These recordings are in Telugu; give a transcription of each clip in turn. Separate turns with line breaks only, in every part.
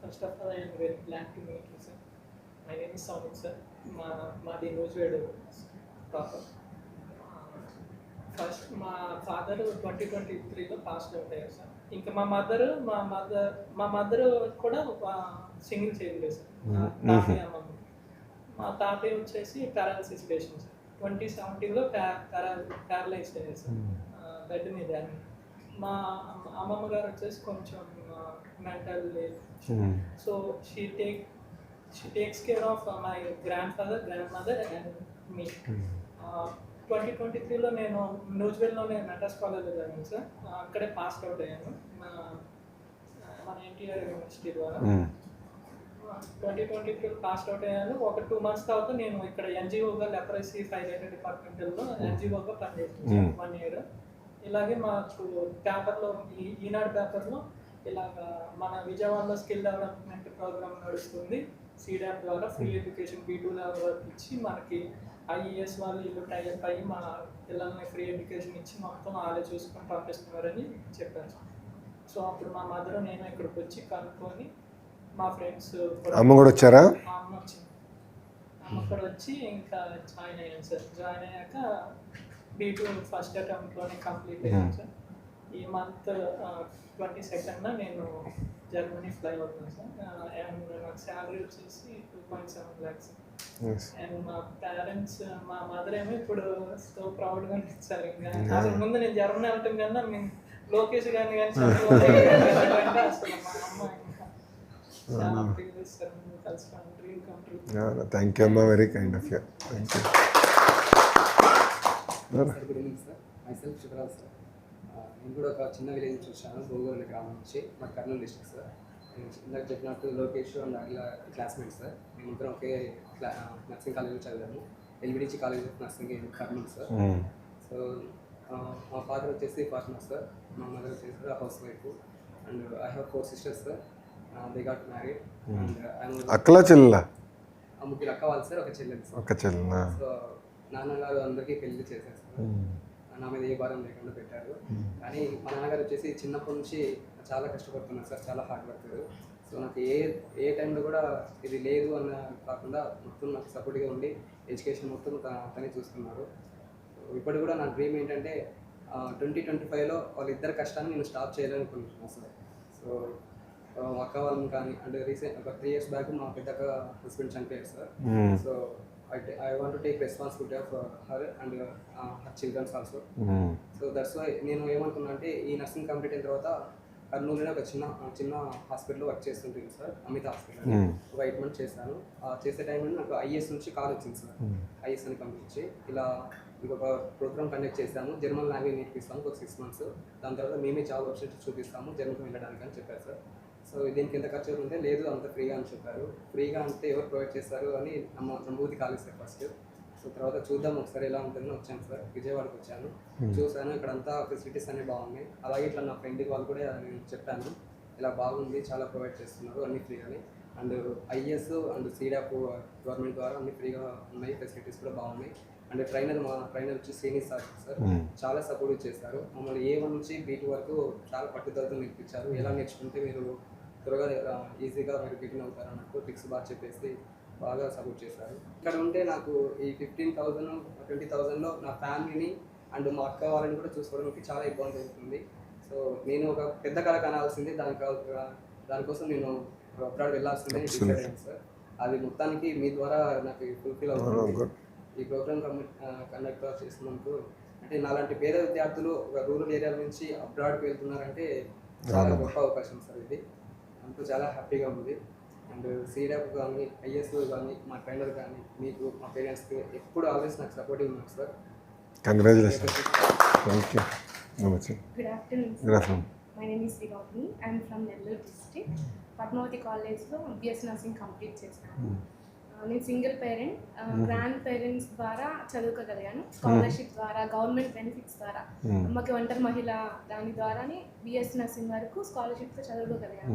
First of all I'm very glad to meet you sir my name is Soumik sir మా మాది న్యూజివేడ్ ప్రాపర్ ఫస్ట్ మా ఫాదర్ ట్వంటీ ట్వంటీ త్రీలో పాస్ట్ అవుట్ అయ్యారు సార్ ఇంకా మా మదర్ మా మదర్ మా మదర్ కూడా సింగిల్ చేయలేదు సార్ మా తాతయ్య అమ్మమ్మ మా తాతయ్య వచ్చేసి పారాలసిస్ పేషెంట్ సార్ ట్వంటీ సెవెంటీన్లో పారా పారలైజ్ అయ్యారు సార్ బెడ్ మీద మా అమ్మ- అమ్మమ్మ గారు వచ్చేసి కొంచెం mental so she take she takes care of my grand father grand mother and me twenty twenty త్రీలో నేను న్యూజివెల్లోనే మెడ్రాస్ కాలేజ్లో చదివాను సార్. అక్కడే పాస్ అవుట్ అయ్యాను. మన- ఎన్టీఆర్ యూనివర్సిటీ ద్వారా. Twenty twenty three pass out అయ్యాను. ఒక టూ మంత్స్ తర్వాత నేను ఇక్కడ ఎన్జిఓగా లెపరసీ ఫైర్ డిపార్ట్మెంటల్లో ఎన్జిఓగా పనిచేసాను వన్ ఇయర్. ఇలాగే మాకు పేపర్లో ఈనాడు పేపర్లో ఇలాగ మన విజయవాడలో స్కిల్ డెవలప్మెంట్ ప్రోగ్రామ్ నడుస్తుంది. సీడాప్ ద్వారా free education B two level వరకు ఇచ్చి మనకి ఐఈఎస్ వాళ్ళు ఇల్లు టైప్ అయ్యి మన పిల్లల్ని ఫ్రీ ఎడ్యుకేషన్ ఇచ్చి మొత్తం వాళ్ళే చూసుకొని పంపిస్తున్నారని చెప్పారు. సో అప్పుడు మా మదర్ నేను ఇక్కడికి వచ్చి కనుక్కొని మా ఫ్రెండ్స్
అమ్మ కూడా వచ్చారా?
మా అమ్మ వచ్చింది. అమ్మ అక్కడ వచ్చి ఇంకా జాయిన్ అయ్యాను సార్. జాయిన్ అయ్యాక బీ టూ ఫస్ట్ అటెంప్ట్లోనే కంప్లీట్ అయ్యాను సార్. ఈ మంత్ ట్వంటీ సెకండ్న నేను జర్మనీ ఫ్లై అవుతాను సార్. అండ్ నాకు శాలరీ వచ్చేసి two point seven lakhs. And మా పేరెంట్స్ మా మదర్ ఏమో ఇప్పుడు సో ప్రౌడ్గా ఇచ్చారు ఇంకా అసలు ముందు నేను జర్మనీ వెళ్ళటం కన్నా నేను లోకేష్ గారిని కానీ అసలు మా అమ్మ ఇంకా
థ్యాంక్ యూ అమ్మా very kind of you thank you
sir good evening sir my self Shivaraj sir నేను కూడా ఒక చిన్న విలేజ్ నుంచి వచ్చాను భోగోల్ గ్రామం నుంచి మా కర్నూలు డిస్ట్రిక్ట్ సార్ నేను ఇందాక చెప్పినట్టు లోకేష్ అండ్ అట్లా క్లాస్మేట్ సార్ మేము ఇద్దరం ఒకే క్లా నర్సింగ్ కాలేజ్లో చదివాము. ఎల్బిడిచి college of nursing Kurnool sir so ఆ, మా ఫాదర్ వచ్చేసి ఫార్మర్ సార్ మా మదర్ వచ్చేసి house wife and I have four sisters sir they got married and
అక్కలా చెల్లెలా?
ముగ్గురు అక్క వాళ్ళు సార్ ఒక చెల్లెలు సార్
ఒక చెల్లెనా
సో నాన్నగారు అందరికీ పెళ్ళి చేసేస్తారు నా మీద ఏ భారం లేకుండా పెట్టారు. కానీ మా నాన్నగారు వచ్చేసి చిన్నప్పటి నుంచి చాలా కష్టపడుతున్నారు సార్ చాలా హార్డ్ వర్కర్ సో నాకు ఏ ఏ టైంలో కూడా ఇది లేదు అన్న కాకుండా మొత్తం నాకు సపోర్ట్గా ఉండి ఎడ్యుకేషన్ మొత్తం తనే చూస్తున్నారు ఇప్పుడు కూడా నా డ్రీమ్ ఏంటంటే ట్వంటీ ట్వంటీ ఫైవ్లో వాళ్ళిద్దరి కష్టాన్ని నేను స్టాప్ చేయాలనుకుంటున్నాను సార్. సో అక్క వాళ్ళని కానీ అంటే రీసెంట్ ఒక త్రీ ఇయర్స్ బ్యాక్ మా పెద్దక్క హస్బెండ్ చనిపోయారు sir. So I I want to take responsibility of her and her childrens also so that's why నేను ఏమనుకున్నా అంటే ఈ నర్సింగ్ కంప్లీట్ అయిన తర్వాత కర్నూలులో ఒక చిన్న చిన్న హాస్పిటల్లో వర్క్ చేస్తుంటుంది సార్ అమిత హాస్పిటల్
Hmm.
ఒక ఎయిట్ మంత్స్ చేశాను. ఆ చేసే టైంలో నాకు ఐఎస్ నుంచి కాల్ వచ్చింది సార్. ఐఎస్ అని పంపించి ఇలా ఇంకొక ప్రోగ్రామ్ కండక్ట్ చేశాము. జర్మన్ లాంగ్వేజ్ నేర్పిస్తాము ఒక సిక్స్ మంత్స్ దాని తర్వాత మేమే జాబ్ ఆపర్చునిటీ చూపిస్తాము జర్మన్కి వెళ్ళడానికి అని చెప్పారు సార్. సో దీనికి ఎంత ఖర్చు అవుతుంటే లేదు అంత ఫ్రీగా అని చెప్పారు. ఫ్రీగా అంటే ఎవరు ప్రొవైడ్ చేస్తారు అని నమ్మ నమ్మబుద్ధి కాలేదు సార్ ఫస్ట్. సో తర్వాత చూద్దాం ఒకసారి ఎలా ఉంటుందని వచ్చాను సార్. విజయవాడకి వచ్చాను. చూసాను ఇక్కడ అంతా ఫెసిలిటీస్ అన్నీ బాగున్నాయి. అలాగే ఇట్లా నా ఫ్రెండ్కి వాళ్ళు కూడా నేను చెప్పాను. ఇలా బాగుంది చాలా ప్రొవైడ్ చేస్తున్నారు అన్ని ఫ్రీగానే. And IS and SEEDAP government ద్వారా అన్ని ఫ్రీగా ఉన్నాయి ఫెసిలిటీస్ కూడా బాగున్నాయి. అండ్ ట్రైనర్ మా ట్రైనర్ వచ్చి శ్రీనివాస్ సార్ సార్. చాలా సపోర్ట్ చేశారు. మమ్మల్ని ఏ వన్ నుంచి బీట్ వరకు చాలా పట్టుదలతో నేర్పించారు ఎలా నేర్చుకుంటే మీరు త్వరగా ఈజీగా మీరు బిగిన్ అవుతారు అన్నట్టు ట్రిక్స్ బాగా చెప్పేసి బాగా సపోర్ట్ చేశారు. ఇక్కడ ఉంటే నాకు ఈ ఫిఫ్టీన్ థౌజండ్ ట్వంటీ థౌజండ్లో నా ఫ్యామిలీని అండ్ మా అక్క వాళ్ళని కూడా చూసుకోవడానికి చాలా ఇబ్బంది అవుతుంది. సో నేను ఒక పెద్ద కళ కనాల్సింది దాని దానికోసం నేను అబ్రాడ్ వెళ్ళాల్సిందే డిసైడ్ అయ్యాను సార్. అది మొత్తానికి మీ ద్వారా నాకు ఫుల్ఫిల్ అవుతుంది. ఈ ప్రోగ్రామ్ కండక్ట్ చేస్తున్నందుకు అంటే నాలాంటి పేద విద్యార్థులు ఒక రూరల్ ఏరియా నుంచి అబ్రాడ్కి వెళ్తున్నారంటే చాలా గొప్ప అవకాశం సార్ ఇది. అంటూ చాలా హ్యాపీగా ఉంది. అండ్ సీడాప్ కానీ ఐఎస్ కానీ మా ట్రైనర్ కానీ మీకు మా పేరెంట్స్కి ఎప్పుడు ఆల్వేస్ నాకు సపోర్టివ్ ఉన్నారు సార్.
కంగ్రాచులేషన్ నమస్తే. Good afternoon
Nellore district. Padmavathi కాలేజ్లో బిఎస్ నర్సింగ్ కంప్లీట్ చేశాను. Uh, నేను సింగిల్ పేరెంట్ గ్రాండ్ పేరెంట్స్ ద్వారా చదువుకోగలిగాను. స్కాలర్షిప్ ద్వారా గవర్నమెంట్ బెనిఫిట్స్ ద్వారా. అమ్మకి ఒంటరి మహిళ దాని ద్వారానే బిఎస్ నర్సింగ్ వరకు స్కాలర్షిప్తో చదువుకోగలిగాను.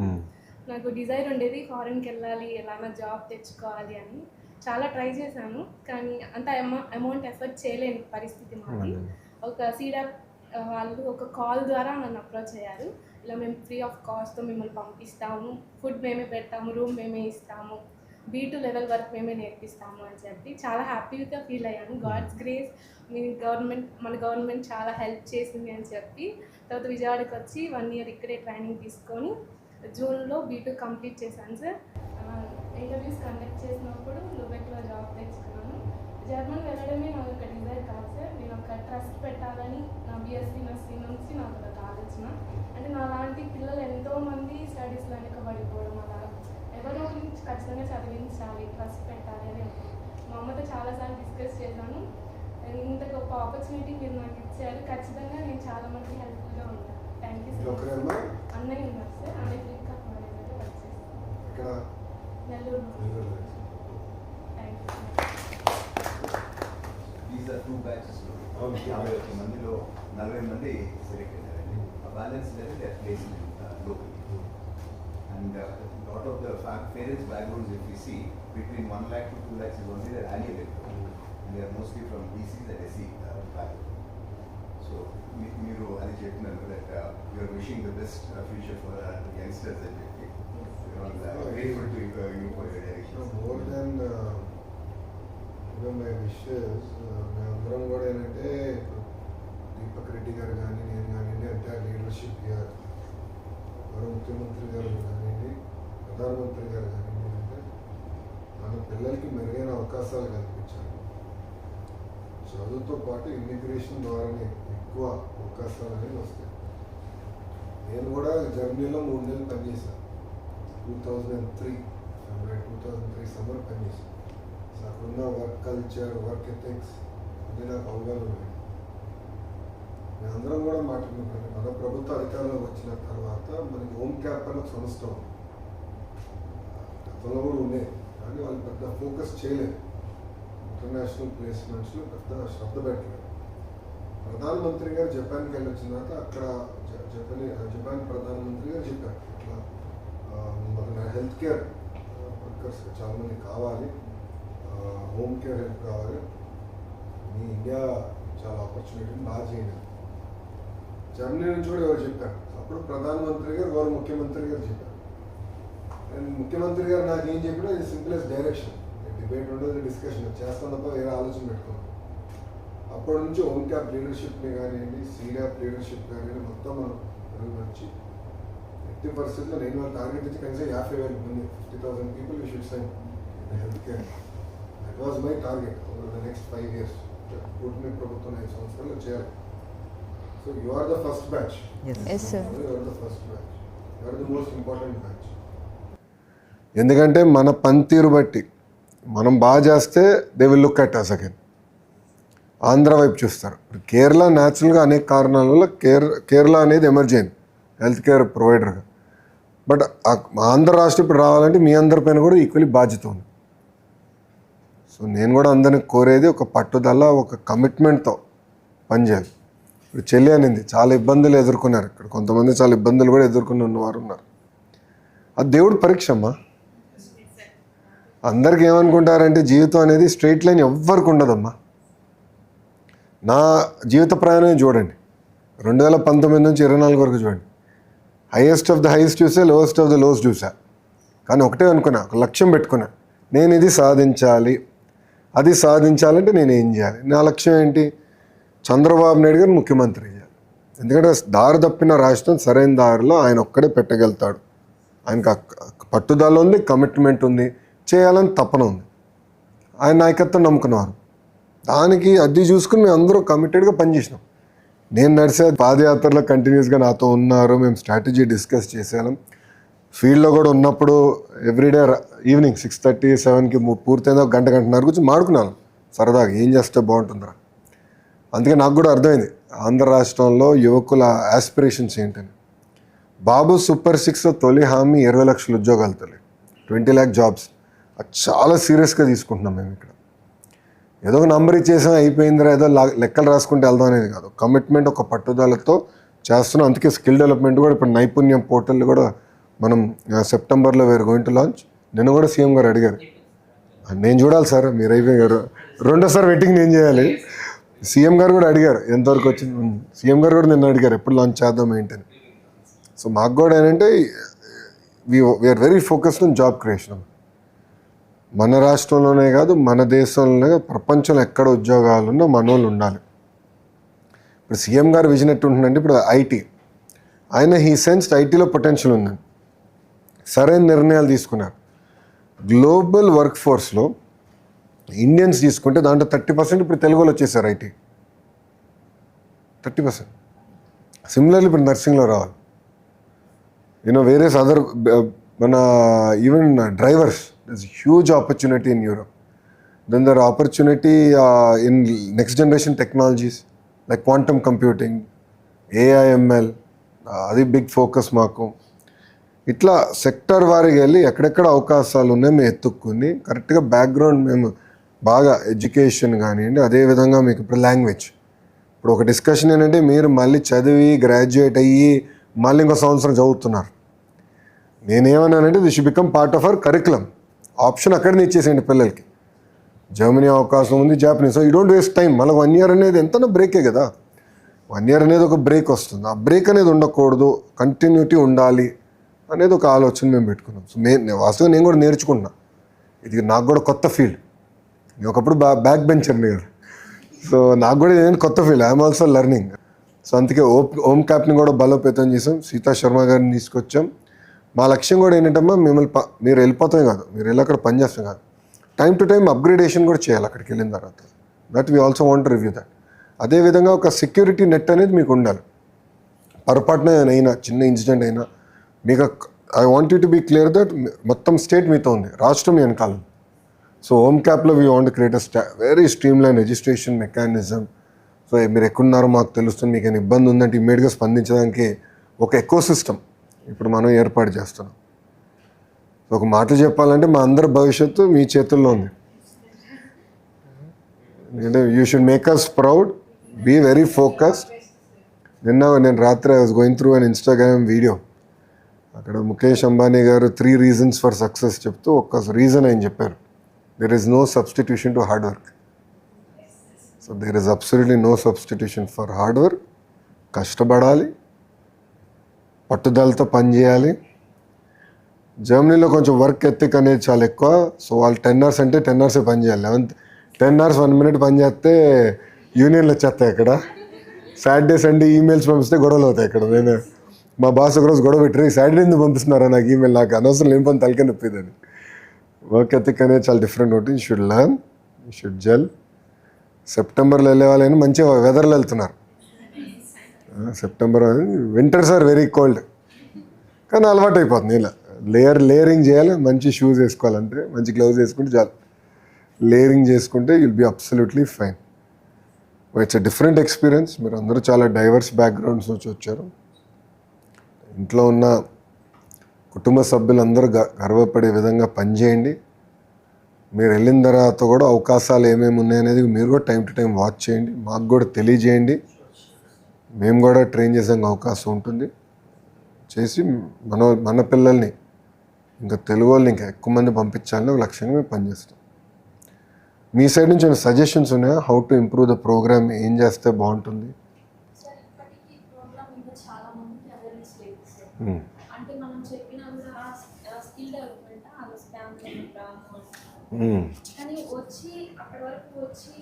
నాకు డిజైర్ ఉండేది ఫారెన్కి వెళ్ళాలి ఎలానా జాబ్ తెచ్చుకోవాలి అని. చాలా ట్రై చేశాను కానీ అంత అమౌంట్ ఎఫర్ట్ చేయలేని పరిస్థితి మాది. ఒక సీడా వాళ్ళు ఒక కాల్ ద్వారా నన్ను అప్రోచ్ అయ్యారు. ఇలా మేము ఫ్రీ ఆఫ్ కాస్ట్తో మిమ్మల్ని పంపిస్తాము ఫుడ్ మేమే పెడతాము రూమ్ మేమే ఇస్తాము బీ టూ లెవెల్ వరకు మేమే నేర్పిస్తాము అని చెప్పి చాలా హ్యాపీగా ఫీల్ అయ్యాను. గాడ్స్ గ్రేస్ మీ గవర్నమెంట్ మన గవర్నమెంట్ చాలా హెల్ప్ చేసింది అని చెప్పి తర్వాత విజయవాడకి వచ్చి వన్ ఇయర్ ఇక్కడే ట్రైనింగ్ తీసుకొని జూన్లో బీటెక్ కంప్లీట్ చేశాను సార్. ఇంటర్వ్యూస్ కండక్ట్ చేసినప్పుడు లుబెక్లో జాబ్ తెచ్చుకున్నాను. జర్మన్ వెళ్ళడమే నాకు ఒక డిజైర్ కాదు సార్. నేను ఒక ట్రస్ట్ పెట్టాలని నా బీఎస్సీ నర్సింగ్ నుంచి నాకు ఒక ఆలోచన అంటే నా లాంటి పిల్లలు ఎంతోమంది స్టడీస్లో వెనుకబడిపోవడం అలా ఎవరో గురించి ఖచ్చితంగా చదివించాలి ట్రస్ట్ పెట్టాలి అని మా అమ్మతో చాలాసార్లు డిస్కస్ చేశాను. ఇంత గొప్ప ఆపర్చునిటీ మీరు నాకు ఇచ్చారు. ఖచ్చితంగా నేను చాలా మంది హెల్ప్ఫుల్గా ఉంటాను. థ్యాంక్ యూ
మీరు
సార్
ఒకరేమ్మా
అన్నయ్య ఉన్నారు సార్ అన్నయ్య ఫ్లిప్కార్ట్ మేనేజర్గా వర్క్ చేస్తాను
ఇక్కడ
నెల్లూరు.
నెల్లూరులో.
Thank you
these are two batches
అవును.
యాభై ఒక్క మందిలో నలభై మంది సెలెక్ట్ అయ్యారండి. ఆ balance level that place local and lot of the parents backgrounds if you see between one lakh to two lakhs is only their annual and they are mostly from BCs and SC background so మీరు అది చెప్పినారు that you're wishing the best future for youngsters అని చెప్పి. Grateful to you for your direction
even my wishes, uh, మేమందరం కూడా ఏంటంటే దీపక్ రెడ్డి గారు కానీ నేను కానివ్వండి అంటే లీడర్షిప్ గారు గౌరవ ముఖ్యమంత్రి గారు కానివ్వండి ప్రధానమంత్రి గారు కానివ్వండి అంటే మన పిల్లలకి మెరుగైన అవకాశాలు కల్పించాలి. చదువుతో పాటు ఇమ్మిగ్రేషన్ ద్వారానే ఎక్కువ అవకాశాలు అనేవి వస్తాయి. నేను కూడా జర్మనీలో మూడు నెలలు పనిచేశాను. Two thousand three February two thousand three summer పనిచేశాను. సో అక్కడున్న వర్క్ కల్చర్ వర్క్ ఎథిక్స్ అన్నీ నాకు అవగాహన ఉన్నాయి. మేమందరం కూడా మాట్లాడుకుంటాం మన ప్రభుత్వ అధికారంలోకి వచ్చిన తర్వాత మనకి హోమ్ క్యాప్ అని సంస్థ గతంలో కూడా ఉన్నాయి కానీ వాళ్ళు పెద్ద ఫోకస్ చేయలేదు. ఇంటర్నేషనల్ ప్లేస్మెంట్స్లో పెద్ద శ్రద్ధ పెట్టలేదు. ప్రధానమంత్రి గారు జపాన్కి వెళ్ళి వచ్చిన తర్వాత అక్కడ జపనీ జపాన్ ప్రధానమంత్రి గారు చెప్పారు. ఇట్లా మన హెల్త్ కేర్ వర్కర్స్ చాలామంది కావాలి హోమ్ కేర్ హెల్ప్ కావాలి. మీ ఇండియా చాలా ఆపర్చునిటీ బాగా చేయండి జర్మనీ నుంచి కూడా ఎవరు చెప్పారు? అప్పుడు ప్రధానమంత్రి గారు వారు ముఖ్యమంత్రి గారు చెప్పారు. అండ్ ముఖ్యమంత్రి గారు నాకు ఏం చెప్పినా ఇది సింప్లెస్ డైరెక్షన్ డిబేట్ ఉండదు డిస్కషన్. చేస్తాం తప్ప వేరే ఆలోచన పెట్టుకోండి అప్పటి నుంచి ఓన్ క్యాప్ లీడర్షిప్ని కానివ్వండి సీడాప్ లీడర్షిప్ కానివ్వండి మొత్తం మనం మెరుగుపరిచి ఎట్టి పరిస్థితుల్లో నేను వాళ్ళ టార్గెట్ ఇచ్చి కనీసం యాభై వేల మంది fifty thousand people you should sign health care. That was my target over the next five years కూటమి ప్రభుత్వం ఐదు సంవత్సరాలు చేయాలి so you are the first batch
Yes, sir.
You are the first batch you are the most important batch ఎందుకంటే మన పనితీరు బట్టి మనం బాగా చేస్తే they will look at us again Andhra వైపు చూస్తారు. ఇప్పుడు కేరళ న్యాచురల్గా అనేక కారణాల వల్ల కేర కేరళ అనేది ఎమర్జ్ అయింది హెల్త్ కేర్ ప్రొవైడర్గా బట్ ఆంధ్ర రాష్ట్రం ఇప్పుడు రావాలంటే మీ అందరి పైన కూడా ఈక్వల్లీ బాధ్యత ఉంది. సో నేను కూడా అందరిని కోరేది ఒక పట్టుదల ఒక కమిట్మెంట్తో పనిచేయాలి. ఇప్పుడు చెల్లి అనింది చాలా ఇబ్బందులు ఎదుర్కొన్నారు. ఇక్కడ కొంతమంది చాలా ఇబ్బందులు కూడా ఎదుర్కొని ఉన్నవారు ఉన్నారు. ఆ దేవుడు పరీక్ష అమ్మా. అందరికి ఏమనుకుంటారంటే జీవితం అనేది స్ట్రైట్ లైన్ ఎవ్వరికి ఉండదమ్మా. నా జీవిత ప్రయాణం చూడండి. రెండు వేల పంతొమ్మిది నుంచి ఇరవై నాలుగు వరకు చూడండి. హైయెస్ట్ ఆఫ్ ద హైయెస్ట్ చూసా లోయెస్ట్ ఆఫ్ ద లోయెస్ట్ చూసా. కానీ ఒకటే అనుకున్నా ఒక లక్ష్యం పెట్టుకున్నా. నేను ఇది సాధించాలి. అది సాధించాలంటే నేను ఏం చేయాలి? నా లక్ష్యం ఏంటి? చంద్రబాబు నాయుడు గారు ముఖ్యమంత్రి చేయాలి ఎందుకంటే దారి తప్పిన రాష్ట్రం సరైన దారిలో ఆయన ఒక్కడే పెట్టగలుగుతాడు. ఆయనకు పట్టుదల ఉంది కమిట్మెంట్ ఉంది. చేయాలని తపన ఉంది. ఆయన నాయకత్వం నమ్ముకున్నవారు దానికి అది చూసుకుని మేము అందరూ కమిటెడ్గా పనిచేసినాం. నేను నడిచే పాదయాత్రలో కంటిన్యూస్గా నాతో ఉన్నారు. మేము స్ట్రాటజీ డిస్కస్ చేసాం ఫీల్డ్లో కూడా ఉన్నప్పుడు ఎవ్రీడే ఈవినింగ్ సిక్స్ థర్టీ సెవెన్కి పూర్తయిన ఒక గంట గంటన్నర గురించి మాడుకున్నాను సరదాగా ఏం చేస్తే బాగుంటుందిరా? అందుకే నాకు కూడా అర్థమైంది. ఆంధ్ర రాష్ట్రంలో యువకుల ఆస్పిరేషన్స్ ఏంటని. బాబు సూపర్ సిక్స్ తొలి హామీ ఇరవై లక్షల ఉద్యోగాలు తొలి ట్వంటీ ల్యాక్ జాబ్స్ అది చాలా సీరియస్గా తీసుకుంటున్నాం మేము ఇక్కడ. ఏదో ఒక నంబర్ ఇచ్చేసాం అయిపోయిందిరా ఏదో లా- లెక్కలు రాసుకుంటే వెళ్దాం అనేది కాదు. కమిట్మెంట్ ఒక పట్టుదలతో చేస్తున్నాం. అందుకే స్కిల్ డెవలప్మెంట్ కూడా ఇప్పుడు నైపుణ్యం పోర్టల్ కూడా మనం సెప్టెంబర్లో వేరు గోయింగ్ టు లాంచ్ నిన్న కూడా సీఎం గారు అడిగారు. నేను చూడాలి సార్ మీరు అయిపోయారు రెండోసారి వెయిటింగ్ నేను చేయాలి. సీఎం గారు కూడా అడిగారు ఎంతవరకు వచ్చింది? సీఎం గారు కూడా నిన్న అడిగారు ఎప్పుడు లాంచ్ చేద్దాం ఏంటని సో మాకు కూడా ఏంటంటే we're very focused on job creation మన రాష్ట్రంలోనే కాదు మన దేశంలోనే కాదు, ప్రపంచంలో ఎక్కడ ఉద్యోగాలు ఉన్నా మన వాళ్ళు ఉండాలి. ఇప్పుడు సీఎం గారు విజన్ ఎట్టుంటుందంటే ఇప్పుడు ఐటీ ఆయన హీ సెన్స్డ్ ఐటీలో పొటెన్షియల్ ఉందండి. సరైన నిర్ణయాలు తీసుకున్నారు. గ్లోబల్ వర్క్ ఫోర్స్లో ఇండియన్స్ తీసుకుంటే దాంట్లో థర్టీ పర్సెంట్ ఇప్పుడు తెలుగులో వచ్చేసారు ఐటీ థర్టీ పర్సెంట్. సిమిలర్లీ ఇప్పుడు నర్సింగ్లో రావాలి. యూనో వేరే అదర్ మన even drivers uh, thus huge opportunity in Europe then there opportunity in next generation technologies like quantum computing AI ML అది బిగ్ ఫోకస్ మాకు. ఇట్లా సెక్టర్ వారికి వెళ్ళి ఎక్కడెక్కడ అవకాశాలు ఉన్నాయి మేము ఎత్తుక్కుని కరెక్ట్గా బ్యాక్గ్రౌండ్ మేము బాగా ఎడ్యుకేషన్ కానివ్వండి అదేవిధంగా మీకు ఇప్పుడు లాంగ్వేజ్ ఇప్పుడు ఒక డిస్కషన్ ఏంటంటే మీరు మళ్ళీ చదివి గ్రాడ్యుయేట్ అయ్యి మళ్ళీ ఇంకో సంవత్సరం చదువుతున్నారు. నేనేమన్నానంటే this should become part of our curriculum option అక్కడనే ఇచ్చేసేయండి పిల్లలకి. జర్మనీ అవకాశం ఉంది జాపనీస్. ఈ యూ డోంట్ వేస్ట్ టైం మళ్ళీ వన్ ఇయర్ అనేది ఎంతనో బ్రేకే కదా. వన్ ఇయర్ అనేది ఒక బ్రేక్ వస్తుంది. ఆ బ్రేక్ అనేది ఉండకూడదు. కంటిన్యూటీ ఉండాలి అనేది ఒక ఆలోచన మేము పెట్టుకున్నాం. సో నేను వాస్తవంగా నేను కూడా నేర్చుకున్నా ఇది నాకు కూడా కొత్త ఫీల్డ్ నేను ఒకప్పుడు బ్యా బ్యాక్ బెంచర్ కదా. సో నాకు కూడా నేను కొత్త field I'm also learning so అందుకే ఓప్ హోమ్ క్యాప్ని కూడా బలోపేతం చేసాం. సీతా శర్మ గారిని తీసుకొచ్చాం. మా లక్ష్యం కూడా ఏంటంటమ్మా మిమ్మల్ని ప- మీరు వెళ్ళిపోతాం కాదు మీరు వెళ్ళి అక్కడ పనిచేస్తాం కాదు. టైం టు టైం అప్గ్రేడేషన్ కూడా చేయాలి అక్కడికి వెళ్ళిన తర్వాత. That we also want review that అదేవిధంగా ఒక సెక్యూరిటీ నెట్ అనేది మీకు ఉండాలి. పొరపాటున అయినా చిన్న ఇన్సిడెంట్ అయినా మీకు I want you to be clear that మొత్తం స్టేట్ మీతో ఉంది రాష్ట్రం మీ వెనకాల so home క్యాప్లో we want create sta very streamline registration mechanism so మీరు ఎక్కడున్నారో మాకు తెలుస్తుంది మీకు ఏమైనా ఇబ్బంది ఉందంటే ఇమ్మీడియట్గా స్పందించడానికి ఒక ఎకో సిస్టమ్ ఇప్పుడు మనం ఏర్పాటు చేస్తున్నాం. ఒక మాట చెప్పాలంటే మా అందరి భవిష్యత్తు మీ చేతుల్లో ఉంది. ఎందుకంటే you should make us proud be very focused నిన్న నేను రాత్రి I was going through an Instagram video అక్కడ ముఖేష్ అంబానీ గారు త్రీ రీజన్స్ ఫర్ సక్సెస్ చెప్తూ ఒక్క రీజన్ ఆయన చెప్పారు. There is no substitution to hard work so there is absolutely no substitution for hard work కష్టపడాలి పట్టుదలతో పనిచేయాలి. జర్మనీలో కొంచెం వర్క్ ఎత్తిక్ అనేది చాలా ఎక్కువ. సో వాళ్ళు టెన్ అవర్స్ అంటే టెన్ అవర్సే పని చేయాలి eleven ten hours one minute పని చేస్తే యూనియన్లు వచ్చేస్తాయి ఇక్కడ సాటర్డే సండే ఈమెయిల్స్ పంపిస్తే గొడవలు అవుతాయి ఇక్కడ నేను మా బాస్ ఒకరోజు గొడవ పెట్టి సాటర్డే ఎందుకు పంపిస్తున్నారా నాకు ఈమెయిల్? నాకు అనవసరం లేని పని తలకే నొప్పిదని వర్క్ ఎత్తిక్ అనేది చాలా డిఫరెంట్ ఒకటి. You should learn you should gel సెప్టెంబర్లో వెళ్ళే వాళ్ళని మంచిగా వెదర్లో వెళ్తున్నారు. September winters are very cold కానీ అలవాటు అయిపోతుంది ఇలా లేయర్ లేయరింగ్ చేయాలి మంచి షూస్ వేసుకోవాలంటే మంచి గ్లౌజ్ వేసుకుంటే చాలు. లేయరింగ్ చేసుకుంటే you'll be absolutely fine it's a different experience మీరు అందరూ చాలా డైవర్స్ బ్యాక్గ్రౌండ్స్ నుంచి వచ్చారు. ఇంట్లో ఉన్న కుటుంబ సభ్యులందరూ గ గర్వపడే విధంగా పనిచేయండి మీరు వెళ్ళిన తర్వాత కూడా అవకాశాలు ఏమేమి ఉన్నాయనేది మీరు కూడా టైం టు టైం వాచ్ చేయండి. మాకు కూడా తెలియజేయండి. మేము కూడా ట్రైన్ చేసే అవకాశం ఉంటుంది. చేసి మన మన పిల్లల్ని ఇంకా తెలుగు వాళ్ళని ఇంకా ఎక్కువ మంది పంపించాలని ఒక లక్ష్యంగా మేము పనిచేస్తాం. మీ సైడ్ నుంచి ఏమైనా సజెషన్స్ ఉన్నాయా? How to improve the program ఏం చేస్తే బాగుంటుంది? Hmm.
అంటే మనం చెప్పినా కూడా స్కిల్ డెవలప్మెంట్ అలా స్పామ్ రాము
Hmm.
కానీ వచ్చి అక్కడి వరకు వచ్చి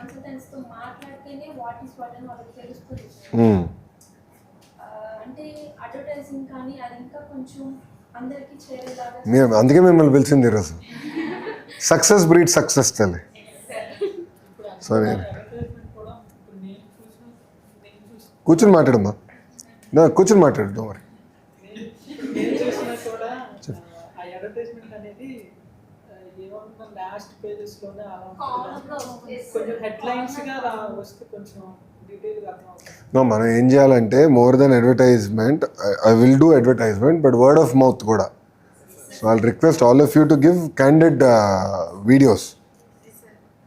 కన్సల్టెంట్స్తో మాట్లాడితేనే వాట్ ఈస్ వాట్ అని వాళ్ళకి తెలుస్తుంది.
Hmm.
అంటే అడ్వర్టైజింగ్ కానీ అది ఇంకా కొంచెం అందరికీ చేరేలాగా
మేము అందుకే మిమ్మల్ని పిలిచింది ఈరోజు. సక్సెస్ బ్రీడ్ సక్సెస్ తల్లి. సరే కూర్చుని మాట్లాడమ్మా. నా కూర్చుని మాట్లాడు మరి
నేను చూసినా కూడా ఆ అడ్వర్టైజ్మెంట్ అనేది ఆ, ఏమన్నా లాస్ట్ పేజెస్లోనే కొంచెం హెడ్లైన్స్గా వస్తే కొంచెం
మనం ఏం చేయాలంటే more than advertisement I will do advertisement but word of mouth కూడా. So I request all of you to give candid videos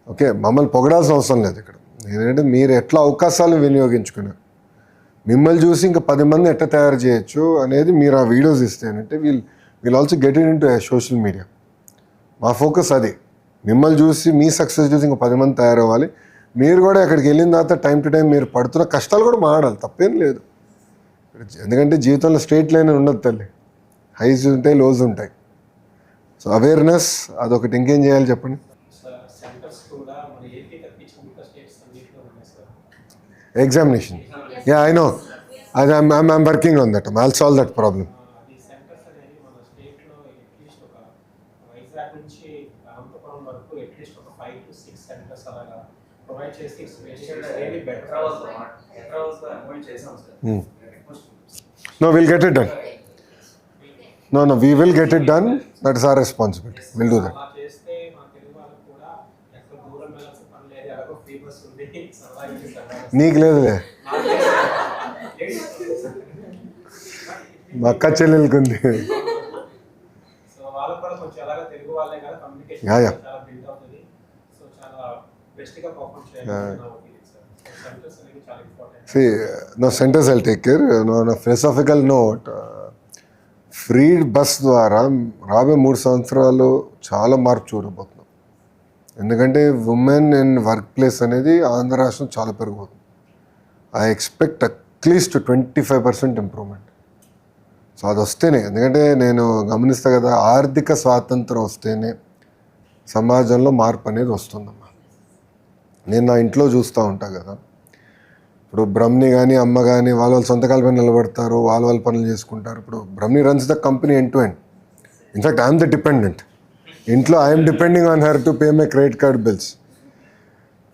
okay మమ్మల్ని పొగడాల్సిన అవసరం లేదు ఇక్కడ. ఏంటంటే మీరు ఎట్లా అవకాశాలను వినియోగించుకున్నారు మిమ్మల్ని చూసి ఇంకా పది మంది ఎట్లా తయారు చేయొచ్చు అనేది మీరు ఆ videos ఇస్తేనంటే we'll we'll also get in to social media మా ఫోకస్ అది. మిమ్మల్ని చూసి మీ సక్సెస్ చూసి ఇంకా పది మంది తయారవ్వాలి. మీరు కూడా అక్కడికి వెళ్ళిన తర్వాత టైం టు టైం మీరు పడుతున్న కష్టాలు కూడా మాడాలి తప్పేం లేదు. ఎందుకంటే జీవితంలో స్ట్రేట్ లైన్ ఉండదు తల్లి. హైస్ ఉంటాయి లోస్ ఉంటాయి. సో అవేర్నెస్ అదొకటి. ఇంకేం చేయాలి చెప్పండి? ఎగ్జామినేషన్ యా ఐ నో అది I'm working on that I solve that problem
అది సెంటర్స్ అనేవి మన స్టేట్లో అట్లీస్ట్ ఒక వైజాగ్ నుంచి అనంతపురం వరకు అట్లీస్ట్ ఒక ఫైవ్ టు సిక్స్ సెంటర్స్ అలాగా ప్రొవైడ్ చేసి really better
no will get it done no no we will get it done that is our responsibility will do that
అలా చేస్తే మా తెలుగు వాళ్ళకి కూడా ఎక్కడ దూరం వెళ్ళాల్సిన పని లేదు. ఎలాగో ఫ్రీ బస్ ఉంది. సరదాగా సరదాగా
నీకు లేదులే. మా అక్క చెల్లెలకి ఉంది.
సో వాళ్ళకి నా
See, no centers I'll take care. No, on a philosophical note, free bus ద్వారా రాబోయే మూడు సంవత్సరాలు చాలా మార్పు చూడబోతున్నాం. ఎందుకంటే ఉమెన్ ఇన్ వర్క్ ప్లేస్ అనేది ఆంధ్ర రాష్ట్రం చాలా పెరిగిపోతుంది. I expect at least twenty five percent improvement so అది వస్తేనే ఎందుకంటే నేను గమనిస్తా కదా ఆర్థిక స్వాతంత్రం వస్తేనే సమాజంలో మార్పు అనేది వస్తుందమ్మా. నేను నా ఇంట్లో చూస్తూ ఉంటా కదా. ఇప్పుడు బ్రహ్మి కానీ అమ్మ కానీ వాళ్ళ వాళ్ళ సొంత పైన నిలబడతారు వాళ్ళ వాళ్ళ పనులు చేసుకుంటారు. ఇప్పుడు Brahmi runs the company end to end in fact I'm the dependent ఇంట్లో I'm depending on her to pay my credit card bills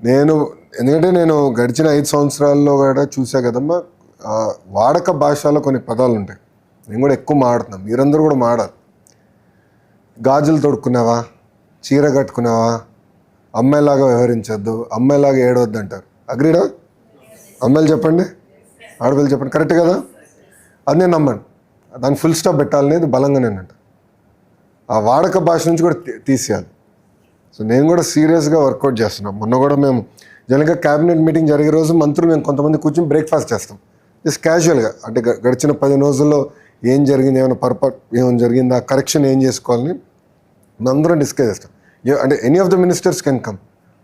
నేను ఎందుకంటే నేను గడిచిన ఐదు సంవత్సరాల్లో కూడా చూసా కదమ్మా వాడక భాషలో కొన్ని పదాలు ఉంటాయి. నేను కూడా ఎక్కువ మాడుతున్నాను మీరందరూ కూడా మాడాలి. గాజులు తొడుక్కున్నావా? చీర కట్టుకున్నావా? అమ్మాయిలాగా వ్యవహరించొద్దు. అమ్మాయిలాగా ఏడవద్దు అంటారు అగ్రీడా అమ్మాయిలు చెప్పండి? ఆడపిల్లలు చెప్పండి. కరెక్ట్ కదా? అది నేను నమ్మను. దాన్ని ఫుల్ స్టాప్ పెట్టాలనేది బలంగా నేనంట ఆ వాడక భాష నుంచి కూడా తీసేయాలి. సో నేను కూడా సీరియస్గా వర్కౌట్ చేస్తున్నాం. మొన్న కూడా మేము జనరల్గా క్యాబినెట్ మీటింగ్ జరిగే రోజు మంత్రులు మేము కొంతమంది కూర్చొని బ్రేక్ఫాస్ట్ చేస్తాం. జస్ట్ క్యాజువల్గా అంటే గ- గడిచిన పది రోజుల్లో ఏం జరిగింది ఏమైనా పర్పట్ ఏమైనా జరిగింది ఆ కరెక్షన్ ఏం చేసుకోవాలని మేమందరం డిస్కస్ చేస్తాం. అంటే any of the ministers can come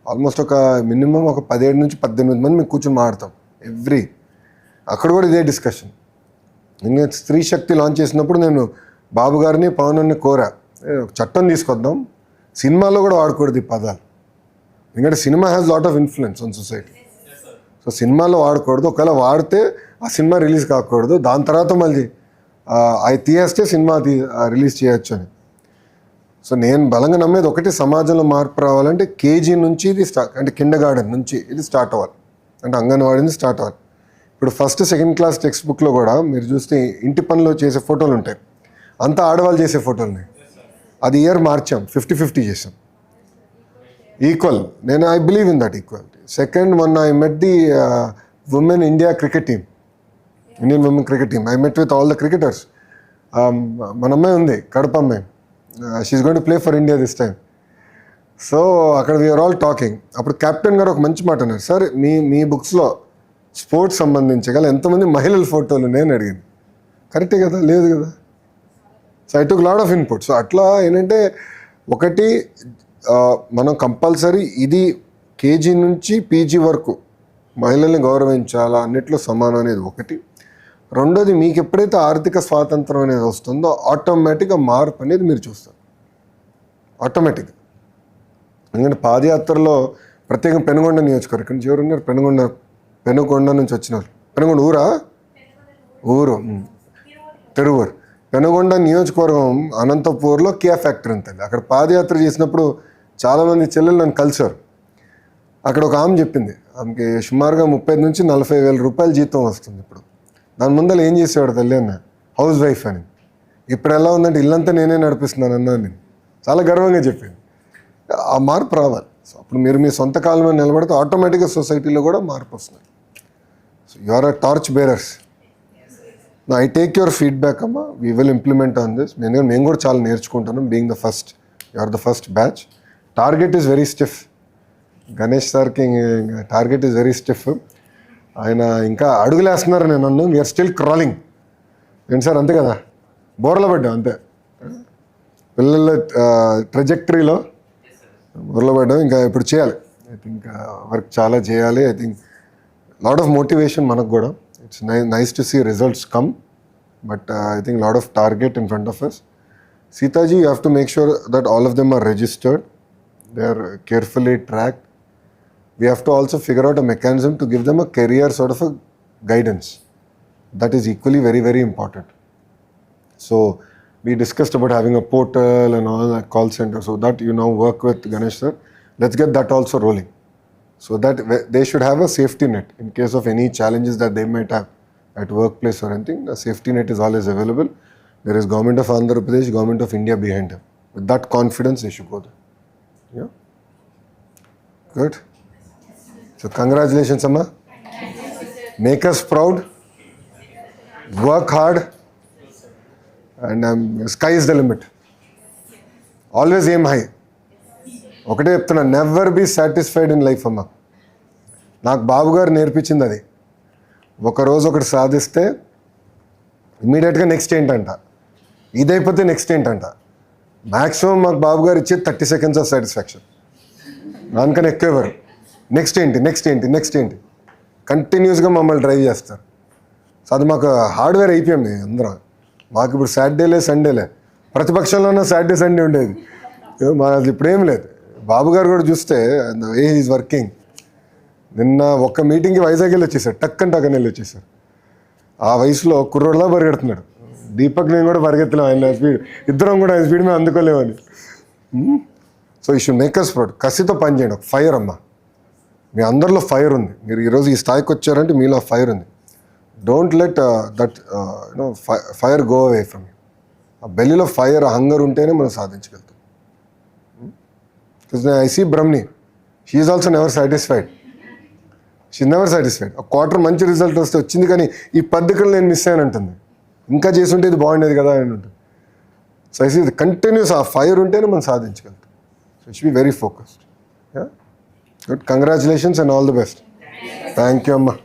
almost ఒక మినిమం ఒక పదిహేడు నుంచి పద్దెనిమిది మంది మేము కూర్చొని మాడతాం ఎవ్రీ. అక్కడ కూడా ఇదే డిస్కషన్ నేను స్త్రీ శక్తి లాంచ్ చేసినప్పుడు నేను బాబు గారిని పవన్ కోరా. చట్టం తీసుకొద్దాం. సినిమాలో కూడా వాడకూడదు ఈ పదాలు. ఎందుకంటే cinema has lot of influence on society so సినిమాలో వాడకూడదు. ఒకవేళ వాడితే ఆ సినిమా రిలీజ్ కాకూడదు. దాని తర్వాత మళ్ళీ అవి తీయేస్తే సినిమా తీ రిలీజ్ చేయొచ్చు అని. సో నేను బలంగా నమ్మేది ఒకటి సమాజంలో మార్పు రావాలంటే కేజీ నుంచి ఇది స్టార్ట్ అంటే కిండ గార్డెన్ నుంచి ఇది స్టార్ట్ అవ్వాలి. అంటే అంగన్వాడీ నుంచి స్టార్ట్ అవ్వాలి. ఇప్పుడు ఫస్ట్ సెకండ్ క్లాస్ టెక్స్ట్ బుక్లో కూడా మీరు చూస్తే ఇంటి పనిలో చేసే ఫోటోలు ఉంటాయి. అంతా ఆడవాళ్ళు చేసే ఫోటోలు అది ఇయర్ మార్చాం ఫిఫ్టీ ఫిఫ్టీ చేసాం. ఈక్వల్ నేను I believe in that equality second మొన్న I met the women India cricket team Indian women cricket team I met with all the cricketers మన అమ్మాయి ఉంది కడప అమ్మాయి. She's going to play for India this time so అక్కడ వీఆర్ ఆల్ టాకింగ్ అప్పుడు కెప్టెన్ గారు ఒక మంచి మాట అన్నారు. సార్ మీ మీ బుక్స్లో స్పోర్ట్స్ సంబంధించి గల ఎంతమంది మహిళల ఫోటోలు నేను అడిగింది కరెక్టే కదా? లేదు కదా? So I took lot of input so అట్లా ఏంటంటే ఒకటి మనం కంపల్సరీ ఇది కేజీ నుంచి పీజీ వరకు మహిళల్ని గౌరవించాలా అన్నిట్లో సమానం అనేది ఒకటి. రెండోది మీకు ఎప్పుడైతే ఆర్థిక స్వాతంత్రం అనేది వస్తుందో ఆటోమేటిక్గా మార్పు అనేది మీరు చూస్తారు. ఆటోమేటిక్ ఎందుకంటే పాదయాత్రలో ప్రత్యేకం పెనుగొండ నియోజకవర్గం. చివరి ఉన్నారు పెనుగొండ పెనుగొండ నుంచి వచ్చినారు పెనుగొండ ఊరా? ఊరు తెరువూరు. పెనుగొండ నియోజకవర్గం అనంతపూర్లో కియా ఫ్యాక్టరీ ఉంటుంది అక్కడ పాదయాత్ర చేసినప్పుడు చాలామంది చెల్లెలు నన్ను కలిశారు. అక్కడ ఒక ఆమె చెప్పింది ఆమెకి సుమారుగా ముప్పై నుంచి నలభై వేల రూపాయల జీతం వస్తుంది ఇప్పుడు. దాని ముందర ఏం చేసేవాడు తల్లి అన్న? హౌస్ వైఫ్ అని. ఇప్పుడు ఎలా ఉందంటే ఇల్లంతా నేనే నడిపిస్తున్నాను అన్నా నేను చాలా గర్వంగా చెప్పింది. ఆ మార్పు రావాలి. సో అప్పుడు మీరు మీ సొంత కాలం మీద నిలబడితే ఆటోమేటిక్గా సొసైటీలో కూడా మార్పు వస్తుంది. So you are a torch bearers I take your feedback అమ్మా. We will implement on this నేను మేము కూడా చాలా నేర్చుకుంటున్నాం being the first you are the first batch target is very stiff Ganesh సార్కి టార్గెట్ ఈజ్ వెరీ స్టిఫ్ ఆయన ఇంకా అడుగులేస్తున్నారు నేను నన్ను. వీఆర్ స్టిల్ క్రాలింగ్ ఏంటి సార్? అంతే కదా? బోర్ల పడ్డాం అంతే. పిల్లల ట్రెజెక్టరీలో బోర్ల పడ్డాం ఇంకా ఇప్పుడు చేయాలి. ఐ థింక్ వర్క్ చాలా చేయాలి. I think lot of motivation మనకు కూడా. It's nice nice to see results come but I think lot of target in front of us Sitaji you have to make sure that all of them are registered they are carefully tracked we have to also figure out a mechanism to give them a career sort of a guidance. That is equally very very important. So we discussed about having a portal and all that call center so that you now work with ganesh sir. Let's get that also rolling so that they should have a safety net in case of any challenges that they might have at workplace or anything. The safety net is always available. There is government of andhra pradesh government of india behind them. With that confidence they should go there. Yeah? Good. So congratulations, Amma. Make us proud. Work hard. And sky is the limit always ఏం హై ఒకటే చెప్తున్నా never be satisfied in life అమ్మ. నాకు బాబు గారు నేర్పించింది అది. ఒకరోజు ఒకటి సాధిస్తే ఇమీడియట్గా నెక్స్ట్ ఏంటంట? ఇదైపోతే నెక్స్ట్ ఏంటంట? మ్యాక్సిమం మాకు బాబు గారు ఇచ్చేది థర్టీ సెకండ్స్ ఆఫ్ సాటిస్ఫాక్షన్ దానికన్నా ఎక్కువ ఇవ్వరు నెక్స్ట్ ఏంటి? నెక్స్ట్ ఏంటి? నెక్స్ట్ ఏంటి? కంటిన్యూస్గా మమ్మల్ని డ్రైవ్ చేస్తారు. సో అది మాకు హార్డ్వేర్ అయిపోయింది అందరం. మాకు ఇప్పుడు సాటర్డేలే సండేలే ప్రతిపక్షంలోనే సాటర్డే సండే ఉండేది. మనది మా అది ఇప్పుడు ఏం లేదు. బాబు గారు కూడా చూస్తే ఏ ఈజ్ వర్కింగ్ నిన్న ఒక్క మీటింగ్కి వైజాగ్ వెళ్ళి వచ్చేసారు టక్ అండ్ టక్ అని వెళ్ళి వచ్చేసారు ఆ వయసులో కుర్రోడ్లా పరిగెడుతున్నాడు. దీపక్ నేను కూడా పరిగెత్తలేము ఆయన స్పీడ్ ఇద్దరం కూడా ఆయన స్పీడ్ మేము అందుకోలేమని సో ఈ షుడ్ మేక్ ప్రౌడ్ కసితో పనిచేయండి ఒక ఫైర్ అమ్మా. మీ అందరిలో ఫైర్ ఉంది. మీరు ఈరోజు ఈ స్థాయికి వచ్చారంటే మీలో ఫైర్ ఉంది. Don't let that you know fire go away from you uh బెల్లిలో fire hunger ఉంటేనే మనం సాధించగలుగుతాం. I see Brahmi she's also never satisfied she never satisfied ఒక క్వార్టర్ మంచి రిజల్ట్ వస్తే వచ్చింది కానీ ఈ పద్ధతులు నేను మిస్ అయ్యాను అంటుంది. ఇంకా చేసుంటే ఇది బాగుండేది కదా అని ఉంటుంది సో ఐ సీ కంటిన్యూస్ ఆ ఫైర్ ఉంటేనే మనం సాధించగలుగుతాం. So she be very focused good congratulations and all the best thank you అమ్మా.